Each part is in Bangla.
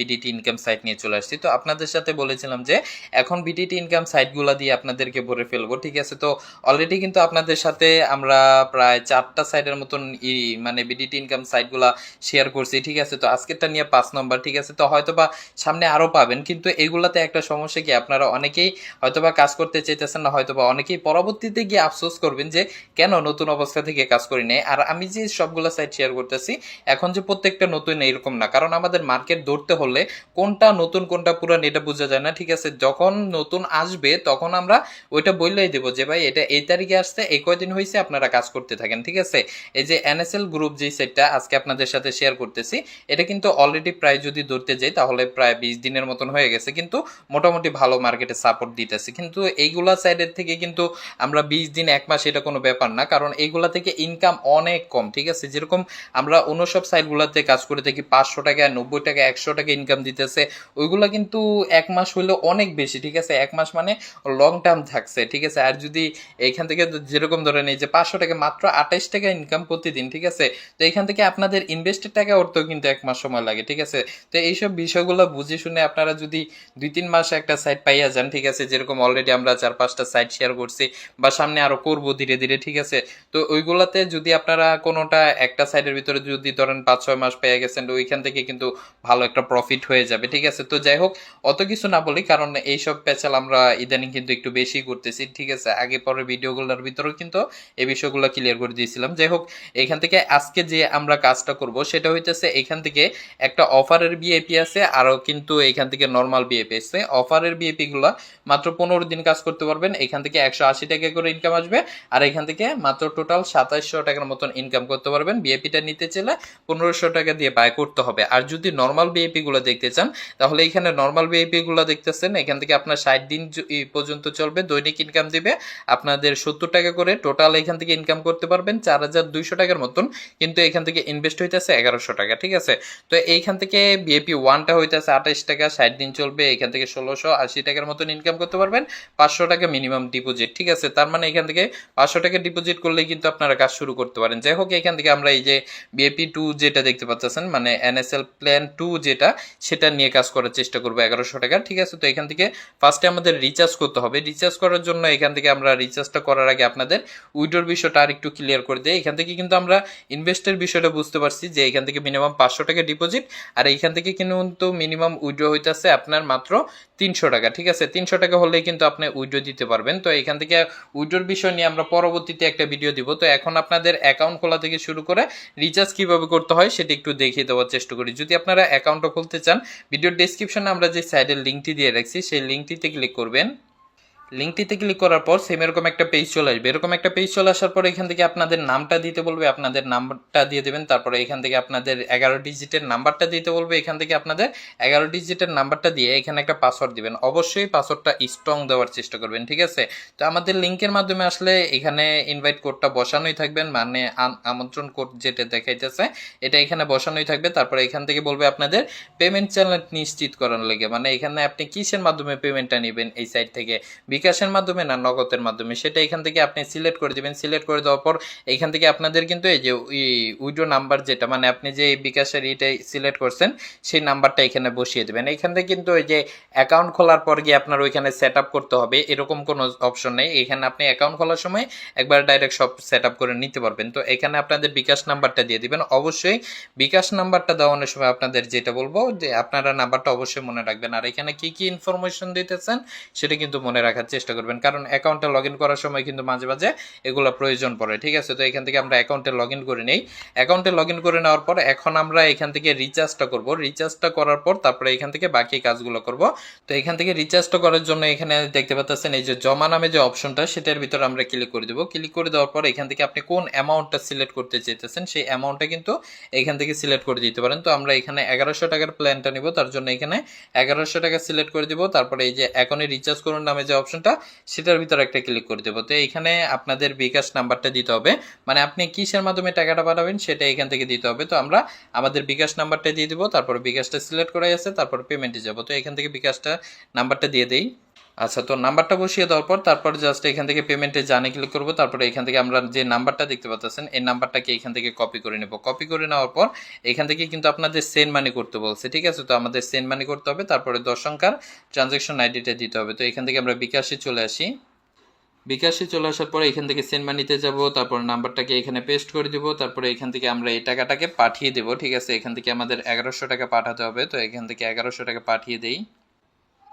বিডিটি ইনকাম সাইট নিয়ে চলে আসছি। তো আপনাদের সাথে বলেছিলাম যে, এখন বিডিটি ইনকাম সাইটগুলো দিয়ে আপনাদেরকে ভরে ফেলব, ঠিক আছে? তো অলরেডি কিন্তু আপনাদের সাথে আমরা প্রায় চারটা সাইটের মতন মানে বিডিটি ইনকাম সাইটগুলা শেয়ার করছি, ঠিক আছে? তো আজকেরটা নিয়ে পাঁচ নম্বর, ঠিক আছে? তো হয়তো বা সামনে আরও পাবেন, কিন্তু এগুলাতে একটা সমস্যা কি, আপনারা অনেকেই হয়তোবা কাজ করতে চাইতেছেন না, হয়তোবা অনেকেই পরবর্তীতে গিয়ে আফসোস করবেন যে, কেন নতুন অবস্থা থেকে কাজ করি নাই? আর আমি যে সবগুলো সাইট শেয়ার করতেছি, এখন যে প্রত্যেকটা নতুন এরকম না, কারণ আমাদের মার্কেট ধরতে হলে কোনটা নতুন, কোনটা পুরান এটা বোঝা যায় না, ঠিক আছে? যখন নতুন আসবে, তখন আমরা ওইটা বললেই দেবো যে, ভাই, এটা এই তারিখে আসছে, এই কয়দিন হয়েছে আপনারা কাজ করতে থাকেন ঠিক আছে? এই যে এনএসএল গ্রুপ যে সেটটা আজকে আপনাদের সাথে শেয়ার করতেছি, এটা কিন্তু অলরেডি প্রায় যদি ধরতে যাই, তাহলে প্রায় বিশ দিনের মতন হয়ে গেছে, কিন্তু মোটামুটি ভালো মার্কেটে সাপোর্ট দিতেছে। কিন্তু এইগুলা সাইডের থেকে কিন্তু আমরা বিশ দিন, এক মাস এটা কোনো ব্যাপার না, কারণ এইগুলা থেকে ইনকাম অনেক কম, ঠিক আছে? যেরকম আমরা অন্য সব সাইটগুলোতে কাজ করে থাকি, পাঁচশো টাকা, নব্বই টাকা, একশো টাকা ইনকাম দিতেছে, ওইগুলা কিন্তু এক মাস হইলেও অনেক বেশি, ঠিক আছে? এক মাস মানে লং টার্ম থাকছে, ঠিক আছে? আর যদি এইখান থেকে যেরকম ধরেন এই যে পাঁচশো টাকা মাত্র আঠাইশ টাকা ইনকাম প্রতিদিন, ঠিক আছে? তো এখান থেকে আপনাদের ইনভেস্টেড টাকা উঠতেও কিন্তু এক মাস সময় লাগে, ঠিক আছে? তো এইসব বিষয়গুলো বুঝে শুনে আপনারা যদি দুই তিন মাস একটা সাইট পাইয়া যান, ঠিক আছে? যেরকম অলরেডি আমরা চার পাঁচটা সাইট শেয়ার করছি বা সামনে আরও করব ধীরে ধীরে, ঠিক আছে? তো ওইগুলাতে যদি আপনারা কোনোটা একটা সাইডের ভিতরে যদি ধরেন পাঁচ ছয় মাস পেয়ে গেছেন ওইখান থেকে কিন্তু ভালো একটা প্রফিট হয়ে যাবে, ঠিক আছে? তো যাই হোক, অত কিছু না বলি, কারণ এইসব পেঁচাল আমরা ইদানিং কিন্তু একটু বেশি করতেছি ঠিক আছে? আগে পরে ভিডিওগুলোর ভিতরেও কিন্তু এই বিষয়গুলো ক্লিয়ার করে দিয়েছিলাম। যাই হোক, এখান থেকে আজকে যে আমরা কাজটা করব, সেটা হইতেছে এখান থেকে একটা অফারের বিএপি আছে, আরও কিন্তু এখান থেকে নর্মাল বিএপি আছে। অফারের বিএপি গুলা মাত্র পনেরো দিন কাজ করতে পারবেন, এখান থেকে একশো আশি টাকা করে ইনকাম আসবে, আর এখান থেকে মাত্র টোটাল সাতাইশশো টাকার মতন ইনকাম করতে পারবেন। বিএপিটা নিতে চাইলে পনেরোশো টাকা দিয়ে বাই করতে হবে। আর যদি নর্মাল বিএপি গুলো দেখতে চান, তাহলে এখানে নর্মাল বিএপি গুলো দেখতেছেন, এখান থেকে আপনার ষাট দিন পর্যন্ত চলবে, দৈনিক ইনকাম দিবে, আপনাদের সত্তর টাকা করে টোটাল এখান থেকে ইনকাম করতে পারবেন চার হাজার দুইশো টাকার মতন, কিন্তু এখান থেকে ইনভেস্ট হইতেছে এগারোশো টাকা, ঠিক আছে? তো এইখান থেকে বিএপি ওয়ানটা হইতেছে আঠাইশ টাকা, ষাট দিন চলবে, এখান থেকে ষোলোশো আশি টাকার মতন ইনকাম করতে পারবেন, পাঁচশো টাকা মিনিমাম ডিপোজিট ঠিক আছে? তার মানে এখান থেকে পাঁচশো টাকা ডিপোজিট করলেই কিন্তু আপনারা কাজ শুরু করতে পারেন। যাই হোক, এখান থেকে আমরা এই যে বিএপি টু যেটা দেখতে পাচ্ছেন মানে এনএসএল প্ল্যান টু যেটা সেটা নিয়ে কাজ করার চেষ্টা করব এগারোশো টাকা, ঠিক আছে? তো এখান থেকে ফার্স্টে আমাদের রিচার্জ করতে হবে। রিচার্জ করার জন্য এখান থেকে আমরা রিচার্জটা করার আগে আপনাদের উইডোর বিষয়টা আর একটু ক্লিয়ার করে দিই। এখান থেকে কিন্তু আমরা ইনভেস্টের বিষয়টা বুঝতে পারছি যে এখান থেকে মিনিমাম পাঁচশো টাকা ডিপোজিট আর এইখান থেকে কিন্তু মিনিমাম উইড্রো হইতেছে আপনার মাত্র তিনশো টাকা, ঠিক আছে? তিনশো টাকা হলেই কিন্তু আপনি উইড্রো দিতে পারবেন। তো এখান থেকে উইড্রোর বিষয় নিয়ে আমরা পরবর্তীতে একটা ভিডিও দিব। তো এখন আপনাদের অ্যাকাউন্ট খোলা থেকে শুরু করে রিচার্জ কীভাবে করতে হয় সেটা একটু দেখিয়ে দেওয়ার চেষ্টা করি। যদি আপনারা অ্যাকাউন্টটা খুলতে চান ভিডিওর ডেসক্রিপশনে আমরা যে সাইডের লিঙ্কটি দিয়ে রাখছি সেই লিঙ্কটিতে ক্লিক করবেন। লিঙ্কটিতে ক্লিক করার পর সেম এরকম একটা পেজ চলে আসবে। এরকম একটা পেজ চলে আসার পর এখান থেকে আপনাদের নামটা দিতে বলবে, আপনাদের নাম্বারটা দিয়ে দেবেন। তারপরে এখান থেকে আপনাদের এগারো ডিজিটের নাম্বারটা দিতে বলবে। এখান থেকে আপনাদের এগারো ডিজিটের নাম্বারটা দিয়ে এখানে একটা পাসওয়ার্ড দিবেন। অবশ্যই পাসওয়ার্ডটা স্ট্রং দেওয়ার চেষ্টা করবেন, ঠিক আছে? তো আমাদের লিঙ্কের মাধ্যমে আসলে এখানে ইনভাইট কোডটা বসানোই থাকবেন মানে আমন্ত্রণ কোড যেটা দেখাইতেছে, এটা এখানে বসানোই থাকবে। তারপরে এখান থেকে বলবে আপনাদের পেমেন্ট চ্যানেল নিশ্চিত করার লেগে। মানে এখানে আপনি কিসের মাধ্যমে পেমেন্টটা নেবেন এই সাইট থেকে? বিকাশের মাধ্যমে না, নগদের মাধ্যমে, সেটা এখান থেকে আপনি সিলেক্ট করে দিবেন। সিলেক্ট করে দেওয়ার পর এখান থেকে আপনাদের কিন্তু এই যে উইডো নাম্বার যেটা মানে আপনি যে বিকাশের এইটাই সিলেক্ট করছেন, সেই নাম্বারটা এখানে বসিয়ে দেবেন। এখান থেকে কিন্তু ওই যে অ্যাকাউন্ট খোলার পর গিয়ে আপনার ওইখানে সেট করতে হবে। এরকম কোনো অপশন নেই। এখানে আপনি অ্যাকাউন্ট খোলার সময় একবার ডাইরেক্ট সব সেট করে নিতে পারবেন। তো এখানে আপনাদের বিকাশ নাম্বারটা দিয়ে দিবেন। অবশ্যই বিকাশ নাম্বারটা দেওয়ানোর সময় আপনাদের যেটা বলব, যে আপনারা নাম্বারটা অবশ্যই মনে রাখবেন। আর এখানে কি কি ইনফরমেশন দিতেছেন, সেটা কিন্তু মনে রাখার চেষ্টা করবেন। কারণ অ্যাকাউন্টে লগ করার সময় কিন্তু মাঝে মাঝে এগুলো প্রয়োজন পড়ে, ঠিক আছে? তো এখান থেকে আমরা অ্যাকাউন্টে লগ করে নেই। অ্যাকাউন্টে লগ করে নেওয়ার পর এখন আমরা এখান থেকে রিচার্জটা করব। রিচার্জটা করার পর তারপরে এখান থেকে বাকি কাজগুলো করব। তো এখান থেকে রিচার্জটা করার জন্য এখানে দেখতে পাচ্ছেন এই যে জমা নামে যে অপশনটা সেটার ভিতরে আমরা ক্লিক করে দেবো। ক্লিক করে দেওয়ার পর এখান থেকে আপনি কোন অ্যামাউন্টটা সিলেক্ট করতে চাইতেছেন, সেই অ্যামাউন্টটা কিন্তু এখান থেকে সিলেক্ট করে দিতে পারেন। তো আমরা এখানে এগারোশো টাকার প্ল্যানটা নিব। তার জন্য এখানে এগারোশো টাকা সিলেক্ট করে দিব। তারপরে এই যে এখনই রিচার্জ করুন নামে যে অপশনটা সেটার ভিতরে একটা ক্লিক করে দেবো। তো এখানে আপনাদের বিকাশ নাম্বারটা দিতে হবে। মানে আপনি কিসের মাধ্যমে টাকাটা পাঠাবেন, সেটা এখান থেকে দিতে হবে। তো আমরা আমাদের বিকাশ নাম্বারটা দিয়ে দিব, তারপর বিকাশটা সিলেক্ট করে আছে, তারপর পেমেন্টে যাব। তো এখান থেকে বিকাশটা নাম্বারটা দিয়ে দেই। আচ্ছা তো নাম্বারটা বসিয়ে দেওয়ার পর তারপর জাস্ট এখান থেকে পেমেন্টে জানে ক্লিক করব, তারপরে এখান থেকে আমরা যে নাম্বারটা দেখতে পাচ্ছেন, এই নাম্বারটাকে এখান থেকে কপি করে নেব। কপি করে নেওয়ার পর এখান থেকে কিন্তু আপনাদের সেন্ড মানি করতে বলছে, ঠিক আছে? তো আমাদের সেন্ড মানি করতে হবে, তারপরে দশ সংখ্যার ট্রানজ্যাকশন আইডিটা দিতে হবে। তো এখান থেকে আমরা বিকাশে চলে আসি। বিকাশে চলে আসার পরে এখান থেকে সেন্ড মানিতে যাব, তারপর নাম্বারটাকে এখানে পেস্ট করে দিব, তারপরে এখান থেকে আমরা এই টাকাটাকে পাঠিয়ে দেব, ঠিক আছে? এখান থেকে আমাদের এগারোশো টাকা পাঠাতে হবে, তো এখান থেকে এগারোশো টাকা পাঠিয়ে দেই।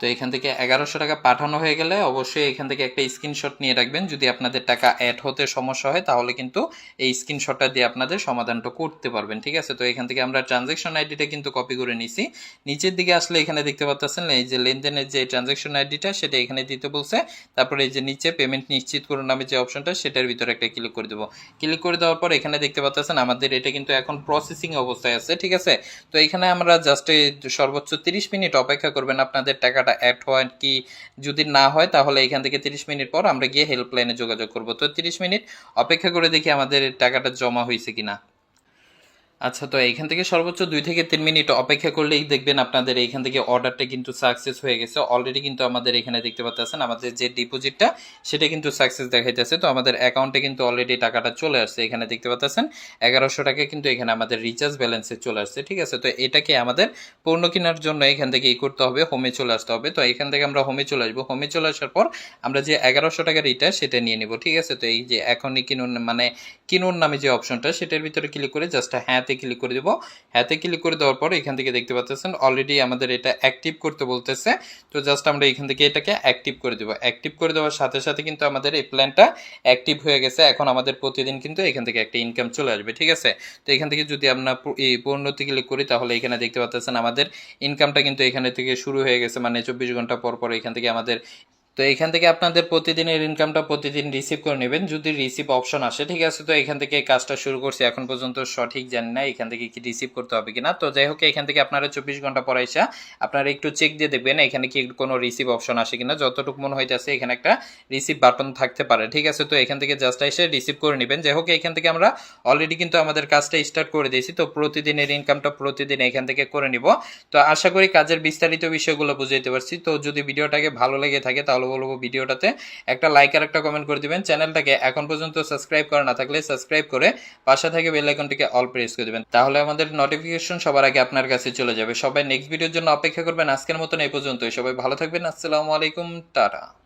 তো এখান থেকে এগারোশো টাকা পাঠানো হয়ে গেলে অবশ্যই এখান থেকে একটা স্ক্রিনশট নিয়ে রাখবেন। যদি আপনাদের টাকা অ্যাড হতে সমস্যা হয়, তাহলে কিন্তু এই স্ক্রিনশটটা দিয়ে আপনাদের সমাধানটা করতে পারবেন, ঠিক আছে? তো এখান থেকে আমরা ট্রানজ্যাকশন আইডিটা কিন্তু কপি করে নিছি। নিচের দিকে আসলে এখানে দেখতে পাচ্ছেন এই যে লেনদেনের যে ট্রানজ্যাকশন আইডিটা সেটা এখানে দিতে বলছে। তারপরে এই যে নিচে পেমেন্ট নিশ্চিত করুন নামে যে অপশনটা সেটার ভিতরে একটা ক্লিক করে দেবো। ক্লিক করে দেওয়ার পর এখানে দেখতে পাচ্ছেন আমাদের এটা কিন্তু এখন প্রসেসিং অবস্থায় আছে, ঠিক আছে? তো এখানে আমরা জাস্ট সর্বোচ্চ তিরিশ মিনিট অপেক্ষা করবেন আপনাদের টাকাটা অ্যাড হয় কি যদি না হয়, তাহলে এখান থেকে তিরিশ মিনিট পর আমরা গিয়ে হেল্পলাইনে যোগাযোগ করব। তো তিরিশ মিনিট অপেক্ষা করে দেখি আমাদের টাকাটা জমা হয়েছে কিনা। আচ্ছা তো এখান থেকে সর্বোচ্চ দুই থেকে তিন মিনিট অপেক্ষা করলেই দেখবেন আপনাদের এখান থেকে অর্ডারটা কিন্তু সাকসেস হয়ে গেছে। অলরেডি কিন্তু আমাদের এখানে দেখতে পাচ্ছেন, আমাদের যে ডিপোজিটটা, সেটা কিন্তু সাকসেস দেখাইতেছে। তো আমাদের অ্যাকাউন্টে কিন্তু অলরেডি টাকাটা চলে আসছে। এখানে দেখতে পাচ্ছেন, এগারোশো টাকা কিন্তু এখানে আমাদের রিচার্জ ব্যালেন্সে চলে আসছে, ঠিক আছে? তো এটাকে আমাদের পণ্য কেনার জন্য এখান থেকে ই করতে হবে হোমে চলে আসতে হবে। তো এখান থেকে আমরা হোমে চলে আসব। হোমে চলে আসার পর আমরা যে এগারোশো টাকার রিটা সেটা নিয়ে নিব, ঠিক আছে? তো এই যে এখনই কিনুন মানে কিনুন নামে যে অপশনটা সেটার ভিতরে ক্লিক করে জাস্ট হ্যাঁতে ক্লিক করে দেবো। হ্যাঁতে ক্লিক করে দেওয়ার পর এখান থেকে দেখতে পাচ্ছেন অলরেডি আমাদের এটা অ্যাক্টিভ করতে বলতেছে। তো জাস্ট আমরা এখান থেকে এটাকে অ্যাক্টিভ করে দেবো। অ্যাক্টিভ করে দেওয়ার সাথে সাথে কিন্তু আমাদের এই প্ল্যানটা অ্যাক্টিভ হয়ে গেছে। এখন আমাদের প্রতিদিন কিন্তু এখান থেকে একটা ইনকাম চলে আসবে, ঠিক আছে? তো এখান থেকে যদি আমরা এই পূর্ণতি ক্লিক করি, তাহলে এখানে দেখতে পাচ্ছেন আমাদের ইনকামটা কিন্তু এখানে থেকে শুরু হয়ে গেছে। মানে চব্বিশ ঘণ্টা পর পর এখান থেকে আমাদের তো এখান থেকে আপনাদের প্রতিদিনের ইনকামটা প্রতিদিন রিসিভ করে নেবেন। যদি রিসিভ অপশন আসে, ঠিক আছে, তো এখান থেকে কাজটা শুরু করছি। এখন পর্যন্ত সঠিক জানি না এখান থেকে কি রিসিভ করতে হবে কিনা। তো যাই হোক, এখান থেকে আপনারা চব্বিশ ঘণ্টা পরে এসে আপনারা একটু চেক দিয়ে দেখবেন এখানে কি কোনো রিসিভ অপশন আসে কিনা। যতটুকু মনে হইতেছে এখানে একটা রিসিভ বাটন থাকতে পারে, ঠিক আছে? তো এখান থেকে জাস্ট এসে রিসিভ করে নেবেন। যাই হোক, এখান থেকে আমরা অলরেডি কিন্তু আমাদের কাজটা স্টার্ট করে দিয়েছি। তো প্রতিদিনের ইনকামটা প্রতিদিন এখান থেকে করে নিব। তো আশা করি কাজের বিস্তারিত বিষয়গুলো বুঝাইতে পারছি। তো যদি ভিডিওটাকে ভালো লেগে থাকে তাহলে বলব ভিডিওটাতে, একটা লাইক আর একটা কমেন্ট করে দিবেন। চ্যানেলটাকে এখন পর্যন্ত সাবস্ক্রাইব করা না থাকলে সাবস্ক্রাইব করে পাশে থেকে বেল আইকনটিকে অল প্রেস করে দিবেন। তাহলে আমাদের নোটিফিকেশন সবার আগে আপনার কাছে চলে যাবে। সবাই নেক্সট ভিডিওর জন্য অপেক্ষা করবেন। আজকের মতন এই পর্যন্তই। সবাই ভালো থাকবেন। আসসালামু আলাইকুম। টাটা।